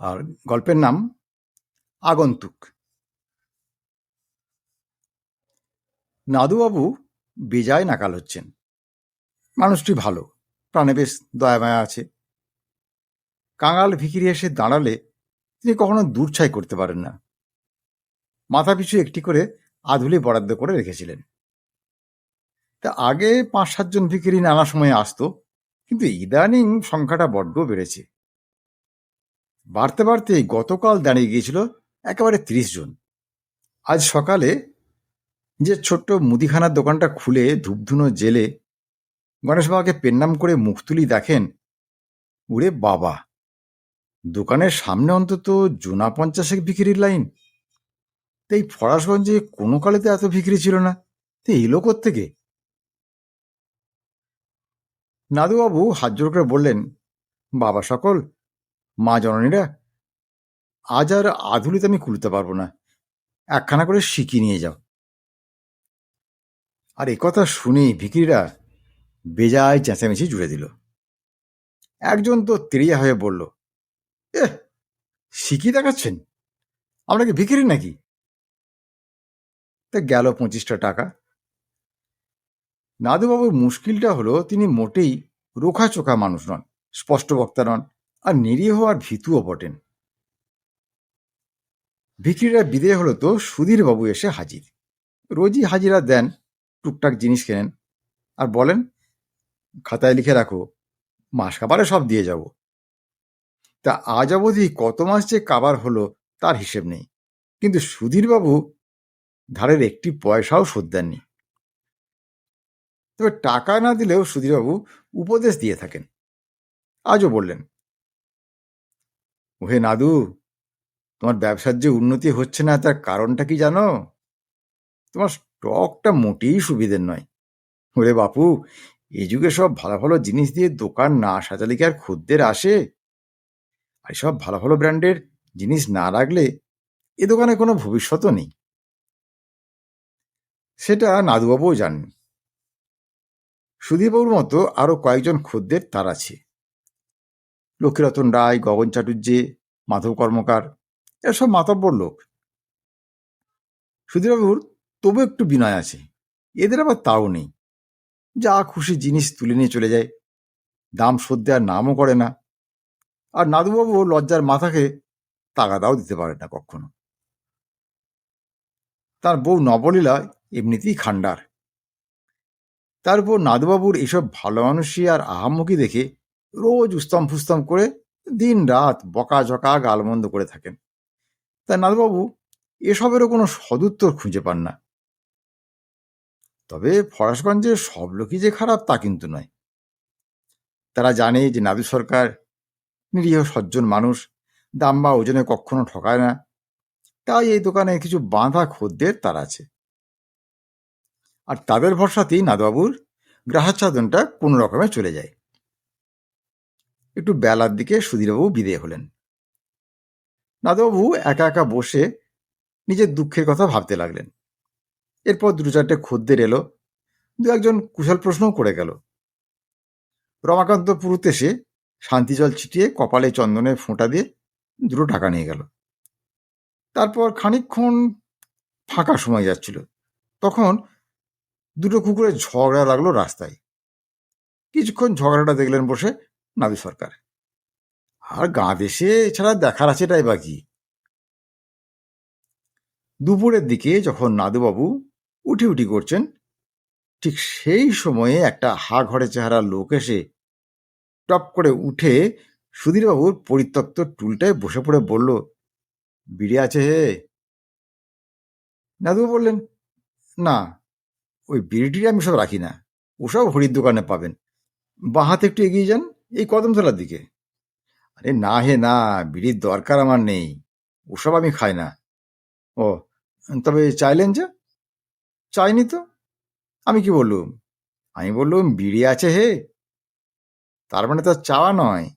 আর গল্পের নাম আগন্তুক। নাদুবাবু বেজায় নাকাল হচ্ছেন। মানুষটি ভালো, প্রাণে বেশ দয়া মায়া আছে। কাঙাল ভিখিরি এসে দাঁড়ালে তিনি কখনো দূরছাই করতে পারেন না। মাথা পিছু একটি করে আধুলি বরাদ্দ করে রেখেছিলেন। তা আগে পাঁচ সাতজন ভিখিরি নানা সময়ে আসতো, কিন্তু ইদানিং সংখ্যাটা বড্ড বেড়েছে। বাড়তে বাড়তে গতকাল দাঁড়িয়ে গিয়েছিল একেবারে ত্রিশ জন। আজ সকালে যে ছোট্ট মুদিখানার দোকানটা খুলে ধূপধুনো জেলে গণেশ বাবাকে পেন্নাম করে মুখ তুলি দেখেন উড়ে বাবা, দোকানের সামনে অন্তত জোনা পঞ্চাশেক বিক্রির লাইন। তাই ফরাসগঞ্জে কোনো কালেতে এত বিক্রি ছিল না, তো এলো থেকে নাদুবাবু হাত জোর করে বললেন, বাবা সকল মা জননীরা, আজ আর আধুলিতে আমি খুলতে পারব না। একখানা করে শিখি নিয়ে যাও। আর এ কথা শুনেই ভিকিরিরা বেজায় চেঁচামেচি জুড়ে দিল। একজন তো তেরিয়া হয়ে বলল এ শিখি দেখাচ্ছেন? আমরা কি ভিকিরি নাকি? তা গেল পঁচিশটা টাকা। নাদুবাবুর মুশকিলটা হলো, তিনি মোটেই রোখা চোখা মানুষ নন, স্পষ্ট বক্তা নন। আর নিরীহ আর ভীতুও বটেন। ভিখিরিরা বিদেয় হলো তো সুধীর বাবু এসে হাজির। রোজই হাজিরা দেন, টুকটাক জিনিস কেনেন আর বলেন, খাতায় লিখে রাখো, মাস কাবারে সব দিয়ে যাব। তা আজ অবধি কত মাস যে কাবার হলো তার হিসেব নেই। কিন্তু সুধীরবাবু ধারের একটি পয়সাও শোধ দেননি। তবে টাকা না দিলেও সুধীরবাবু উপদেশ দিয়ে থাকেন। আজও বললেন ওহে নাদু, তোমার ব্যবসার যে উন্নতি হচ্ছে না, তার কারণটা কি জানো? তোমার স্টকটা মোটেই সুবিধের নয়। ওরে বাপু এই যুগে সব ভালো ভালো জিনিস দিয়ে দোকান না সাজালে কি আর খদ্দের আসে? আর সব ভালো ভালো ব্র্যান্ডের জিনিস না রাখলে এ দোকানে কোনো ভবিষ্যতও নেই। সেটা নাদুবাবুও জানেন। সুধীরবাবুর মতো আরও কয়েকজন খদ্দের তার আছে। লক্ষ্মীরতন রায়, গগন চাটুর্যে মাধব কর্মকার, এসব মাতব্বর লোক। সুধীরবাবুর তবু একটু বিনয় আছে, এদের আবার তাও নেই। যা খুশি জিনিস তুলে নিয়ে চলে যায়, দাম শোধ দেওয়ার নামও করে না। আর নাদুবাবু লজ্জার মাথাকে তাগাদাও দিতে পারে না কখনো। তার বউ নবলীলা এমনিতেই খান্ডার তার উপর নাদুবাবুর এসব ভালো মানুষই আর আহাম্মকি দেখে রোজ উস্তম ফুস্তম করে দিন রাত বকা ঝকা গালমন্দ করে থাকেন। তাই নাদবাবু এসবেরও কোনো সদুত্তর খুঁজে পান না। তবে ফরাসগঞ্জের সব লোকই যে খারাপ তা কিন্তু নয়। তারা জানে যে নাদু সরকার নিরীহ সজ্জন মানুষ, দাম বা ওজনে কখনো ঠকায় না। তাই এই দোকানে কিছু বাঁধা খদ্দের তার আছে। আর তাদের ভরসাতেই নাদবাবুর গ্রাহাচ্ছাদনটা কোনো রকমে চলে যায়। একটু বেলার দিকে সুধীরবাবু বিদে হলেন। নাদবাবু একা একা বসে নিজের দুঃখের কথা ভাবতে লাগলেন। এরপর দু চারটে খদ্দের এলো, দু একজন কুশল প্রশ্নও করে গেল। রমাকান্ত পুরুত এসে শান্তি জল ছিটিয়ে কপালে চন্দনের ফোঁটা দিয়ে দুটো টাকা নিয়ে গেল। তারপর খানিকক্ষণ ফাঁকা সময় যাচ্ছিল। তখন দুটো কুকুরের ঝগড়া লাগল রাস্তায়। কিছুক্ষণ ঝগড়াটা দেখলেন বসে নাবি সরকার। আর গা দেশে এছাড়া দেখার আছে এটাই বাকি দুপুরের দিকে যখন নাদুবাবু উঠি উঠি করছেন, ঠিক সেই সময়ে একটা হা ঘরে চেহারা লোক এসে টপ করে উঠে সুধীরবাবুর পরিত্যক্ত টুলটায় বসে পড়ে বলল, বিড়ি আছে হে? নাদুবাবু বললেন, না, ওই বিড়িটি আমি সব রাখি না। ওসব হরির দোকানে পাবেন। বাঁ হাতে একটু এগিয়ে যান এই কদমতলার দিকে। আরে না হে না, বিড়ির দরকার আমার নেই। ওসব আমি খাই না। ও, তবে চাইলেন যে? চাইনি তো। আমি কি বললুম? আমি বললুম, বিড়ি আছে হে। তার মানে তো আর চাওয়া নয়।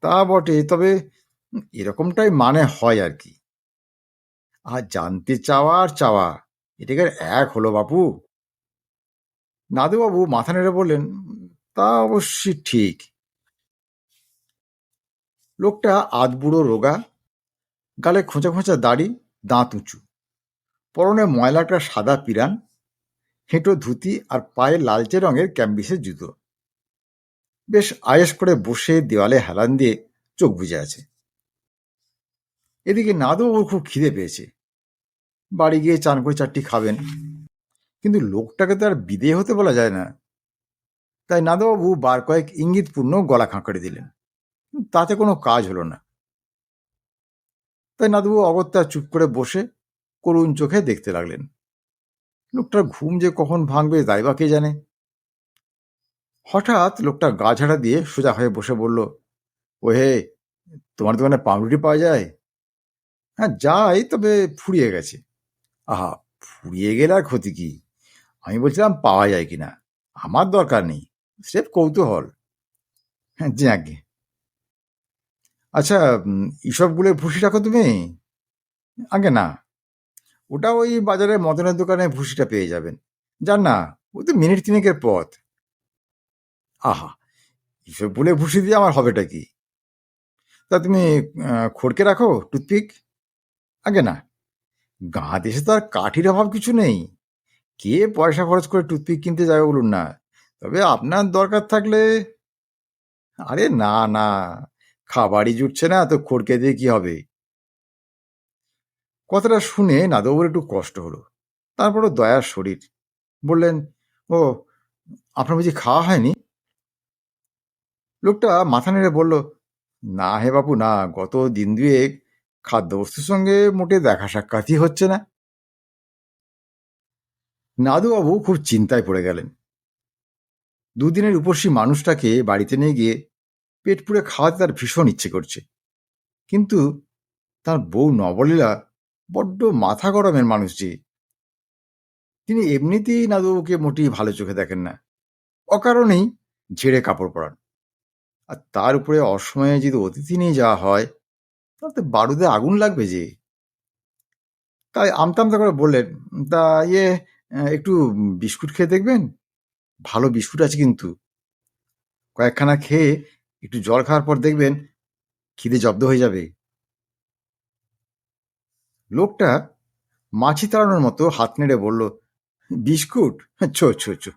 তা বটে, তবে এরকমটাই মানে হয় আর কি। আর জানতে চাওয়া আর চাওয়া, এটাকে এক হলো বাপু। নাদুবাবু মাথা নেড়ে বললেন তা অবশ্যই ঠিক। লোকটা আধবুড়ো রোগা, গালে খোঁচা খোঁচা দাড়ি, দাঁত উঁচু। পরনে ময়লাটা সাদা পিরান, হেঁটো ধুতি আর পায়ে লালচে রঙের ক্যাম্বিসের জুতো। বেশ আয়েস করে বসে দেওয়ালে হেলান দিয়ে চোখ বুজে আছে। এদিকে নাদুবাবুর খুব খিদে পেয়েছে। বাড়ি গিয়ে চান করে চারটি খাবেন। কিন্তু লোকটাকে তো আর বিদে হতে বলা যায় না। তাই নাদুবাবু বার কয়েক ইঙ্গিতপূর্ণ গলা খাঁকড়ে দিলেন। তাতে কোনো কাজ হলো না। তাই নাদুবাবু অগত্যা চুপ করে বসে করুণ চোখে দেখতে লাগলেন। লোকটার ঘুম যে কখন ভাঙবে তাই বা কে জানে? হঠাৎ লোকটা গা ঝাড়া দিয়ে সোজা হয়ে বসে বলল ও হে তোমার দোকানে পাউরুটি পাওয়া যায়? হ্যাঁ যাই, তবে ফুরিয়ে গেছে। আহা, ফুরিয়ে গেলে আর ক্ষতি কি? আমি বলছিলাম পাওয়া যায় কিনা। আমার দরকার নেই। স্রেফ কৌতূহল। হ্যাঁ যাকে আচ্ছা উম, ইসবগুলোর ভুসি রাখো তুমি? আগে না। ওটা ওই বাজারে মদনের দোকানে ভুসিটা পেয়ে যাবেন। যান না ও তো মিনিট তিনেকের পথ। আহা এসব বলে ভুসি দিয়ে আমার হবেটা কি? তা তুমি খড়কে রাখো টুথপিক? আগে না। গাঁ দেশে তো আর কাঠির অভাব কিছু নেই। কে পয়সা খরচ করে টুথপিক কিনতে যাবে বলুন না। তবে আপনার দরকার থাকলে আরে না না, খাবারই জুটছে না, তো খড়কে দিয়ে কি হবে? কথাটা শুনে নাদবুর একটু কষ্ট হলো। তারপরও দয়ার শরীর। বললেন, ও, আপনার বুঝি খাওয়া হয়নি? লোকটা মাথা নেড়ে বলল, না হে বাপু, না, গত দিন দুয়েক খাদ্যবস্তুর সঙ্গে মোটে দেখা সাক্ষাৎই হচ্ছে না। নাদুবাবু খুব চিন্তায় পড়ে গেলেন। দুদিনের উপসী মানুষটাকে বাড়িতে নিয়ে গিয়ে পেট পুড়ে খাওয়াতে তার ভীষণ ইচ্ছে করছে। কিন্তু তার বউ নবলীলা বড্ড মাথা গরমের মানুষ যে। তিনি এমনিতেই নাদুবাবুকে মোটেই ভালো চোখে দেখেন না। অকারণেই ঝেড়ে কাপড় পরান। আর তার উপরে অসময়ে যদি অতিথি নিয়ে যাওয়া হয় তাতে বারুদে আগুন লাগবে যে। তাই আমতামতা করে বললেন, তা ইয়ে একটু বিস্কুট খেয়ে দেখবেন? ভালো বিস্কুট আছে কিন্তু। কয়েকখানা খেয়ে একটু জল খাওয়ার পর দেখবেন খিদে জব্দ হয়ে যাবে। লোকটা মাছি তাড়ানোর মতো হাত নেড়ে বলল, বিস্কুট? ছো ছো ছো,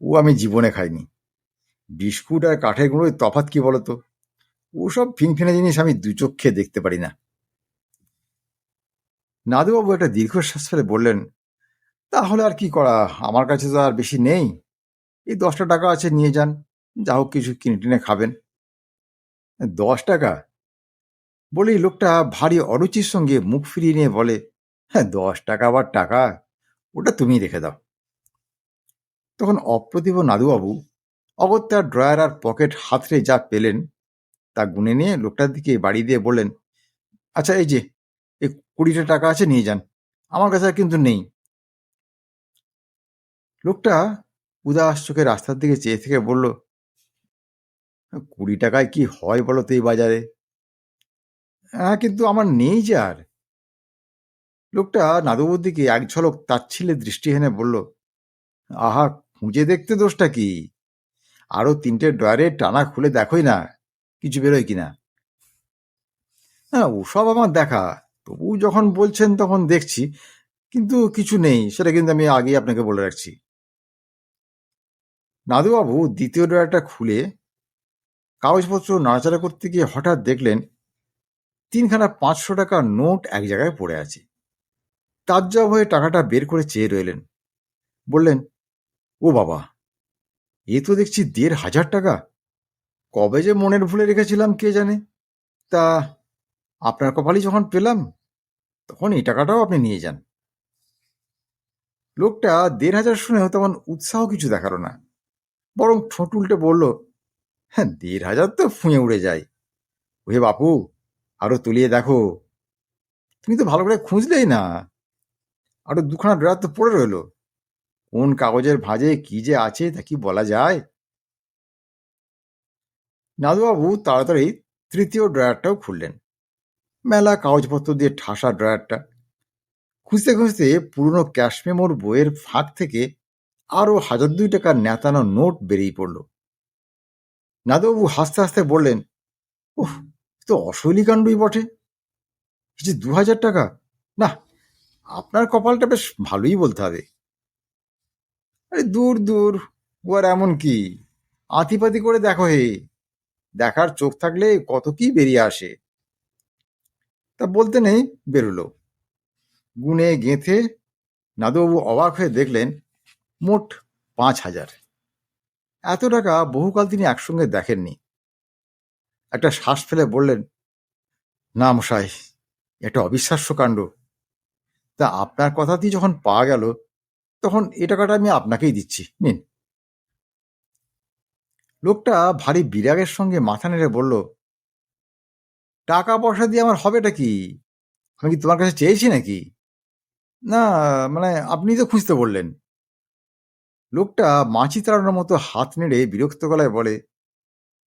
ও আমি জীবনে খাইনি। বিস্কুট আর কাঠের গুঁড়োর তফাৎ কি বলতো? ওসব ফিনফিনে জিনিস আমি দু চোখে দেখতে পারি না। নাদুবাবু একটা দীর্ঘশ্বাস ফেলে বললেন, তাহলে আর কি করা? আমার কাছে তো আর বেশি নেই। এই দশটা টাকা আছে, নিয়ে যান। যা হোক কিছু কিনে টিনে খাবেন। দশ টাকা? বলেই লোকটা ভারী অরুচির সঙ্গে মুখ ফিরিয়ে নিয়ে বলে হ্যাঁ দশ টাকা আবার টাকা। ওটা তুমি রেখে দাও। তখন অপ্রতিভ নাদুবাবু অগত্যার ড্রয়ার আর পকেট হাতড়ে যা পেলেন, তা গুনে নিয়ে লোকটার দিকে বাড়ি দিয়ে বললেন আচ্ছা এই যে, এই কুড়িটা টাকা আছে, নিয়ে যান। আমার কাছে আর কিন্তু নেই। লোকটা উদাস চোখে রাস্তার দিকে চেয়ে থেকে বলল, কুড়ি টাকায় কি হয় বলো তো এই বাজারে? হ্যাঁ কিন্তু আমার নেই যে আর। লোকটা নাদুবুর দিকে এক ঝলক তাচ্ছিল্যে দৃষ্টি হেনে বলল, আহা, খুঁজে দেখতে দোষটা কি? আরও তিনটে ডয়ারে টানা খুলে দেখোই না, কিছু বেরোয় কিনা? হ্যাঁ ওসব আমার দেখা। তবু যখন বলছেন তখন দেখছি, কিন্তু কিছু নেই, সেটা কিন্তু আমি আগেই আপনাকে বলে রাখছি। নাদুবাবু দ্বিতীয় ড্রয়ারটা খুলে কাগজপত্র নাড়াচাড়া করতে গিয়ে হঠাৎ দেখলেন তিনখানা পাঁচশো টাকার নোট এক জায়গায় পড়ে আছে। তাজ্জব হয়ে টাকাটা বের করে চেয়ে রইলেন। বললেন, ও বাবা, এ তো দেখছি দেড় হাজার টাকা। কবে যে মনের ভুলে রেখেছিলাম কে জানে? তা আপনার কপালই যখন পেলাম, তখন এই টাকাটাও আপনি নিয়ে যান। লোকটা দেড় হাজার শুনেও তেমন উৎসাহ কিছু দেখাল না। বরং ঠোঁট উল্টে বলল হ্যাঁ দেড় হাজার তো ফুঁয়ে উড়ে যায়। ওহে বাপু, আরও তুলিয়ে দেখো। তুমি তো ভালো করে খুঁজলেই না। আরও দুখানা ড্রয়ার তো পড়ে রইল। কোন কাগজের ভাঁজে কি যে আছে তা কি বলা যায়? নাদুবাবু তাড়াতাড়ি তৃতীয় ড্রয়ারটাও খুললেন। মেলা কাগজপত্র দিয়ে ঠাসা ড্রয়ারটা খুঁজতে খুঁজতে পুরনো ক্যাশ মেমোর বইয়ের ফাঁক থেকে আরও হাজার দুই টাকার নেতানো নোট বেরিয়ে পড়ল। নাদুবাবু হাসতে হাসতে বললেন ওহ তো অশৈলী কাণ্ডই বটে। যে দু হাজার টাকা, না, আপনার কপালটা বেশ ভালোই বলতে হবে। আরে দূর দূর, ও আর এমন কি? আতিপাতি করে দেখো হে। দেখার চোখ থাকলে কত কি বেরিয়ে আসে। তা বলতে নেই, বেরোলো। গুনে গেঁথে নাদুবাবু অবাক হয়ে দেখলেন মোট পাঁচ হাজার। এত টাকা বহুকাল তিনি একসঙ্গে দেখেননি। একটা শ্বাস ফেলে বললেন, না মশাই, এটা অবিশ্বাস্য কাণ্ড। তা আপনার কথাতেই যখন পাওয়া গেল, তখন এ টাকাটা আমি আপনাকেই দিচ্ছি। নিন। লোকটা ভারী বিরাগের সঙ্গে মাথা নেড়ে বলল টাকা পয়সা দিয়ে আমার হবেটা কি? আমি কি তোমার কাছে চেয়েছি নাকি? না মানে আপনি তো খুঁজতে বললেন। লোকটা মাছি তাড়ানোর মতো হাত নেড়ে বিরক্ত গলায় বলে,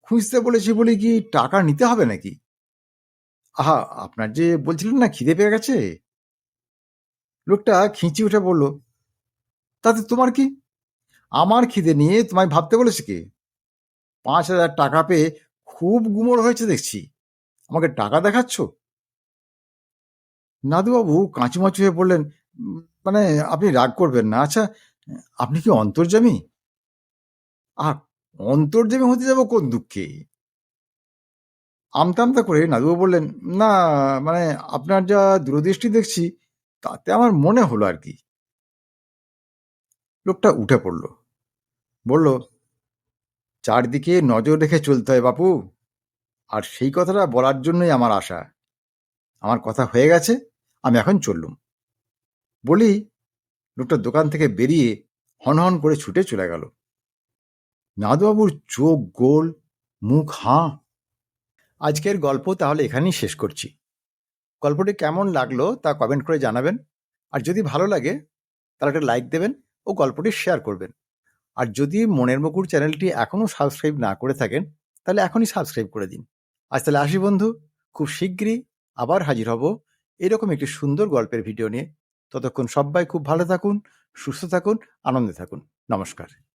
খুঁজতে বলেছি বলে কি টাকা নিতে হবে নাকি? আহা, আপনার যে বলছিলেন না খিদে পেয়ে গেছে? লোকটা খিঁচি উঠে বলল, তাতে তোমার কি? আমার খিদে নিয়ে তোমায় ভাবতে বলেছে কি? পাঁচ হাজার টাকা পেয়ে খুব গুমর হয়েছে দেখছি। আমাকে টাকা দেখাচ্ছ? নাদুবাবু কাঁচুমাচু হয়ে বললেন মানে আপনি রাগ করবেন না। আচ্ছা আপনি কি অন্তর্জামী আর অন্তর্জামী হতে যাব কোন দুঃখে? আমতা আমতা করে নাদুবাবু বললেন, না মানে আপনার যা দূরদৃষ্টি দেখছি, তাতে আমার মনে হলো আর কি। লোকটা উঠে পড়ল। বলল, চারদিকে নজর রেখে চলতে হয় বাপু, আর সেই কথাটা বলার জন্যই আমার আশা। আমার কথা হয়ে গেছে, আমি এখন চললুম। বলি লোকটা দোকান থেকে বেরিয়ে হনহন করে ছুটে চলে গেল। নাদুবাবুর চোখ গোল, মুখ হাঁ। আজকের গল্প তাহলে এখানেই শেষ করছি। গল্পটি কেমন লাগল তা কমেন্ট করে জানাবেন। আর যদি ভালো লাগে, তাহলে একটা লাইক দেবেন ও গল্পটি শেয়ার করবেন। আর যদি মনের মুকুর চ্যানেলটি এখনও সাবস্ক্রাইব না করে থাকেন, তাহলে এখনই সাবস্ক্রাইব করে দিন। আজ তাহলে আসি বন্ধু, খুব শিগগিরই আবার হাজির হব এরকম একটি সুন্দর গল্পের ভিডিও নিয়ে। ততক্ষণ সবাই খুব ভালো থাকুন সুস্থ থাকুন আনন্দে থাকুন। নমস্কার।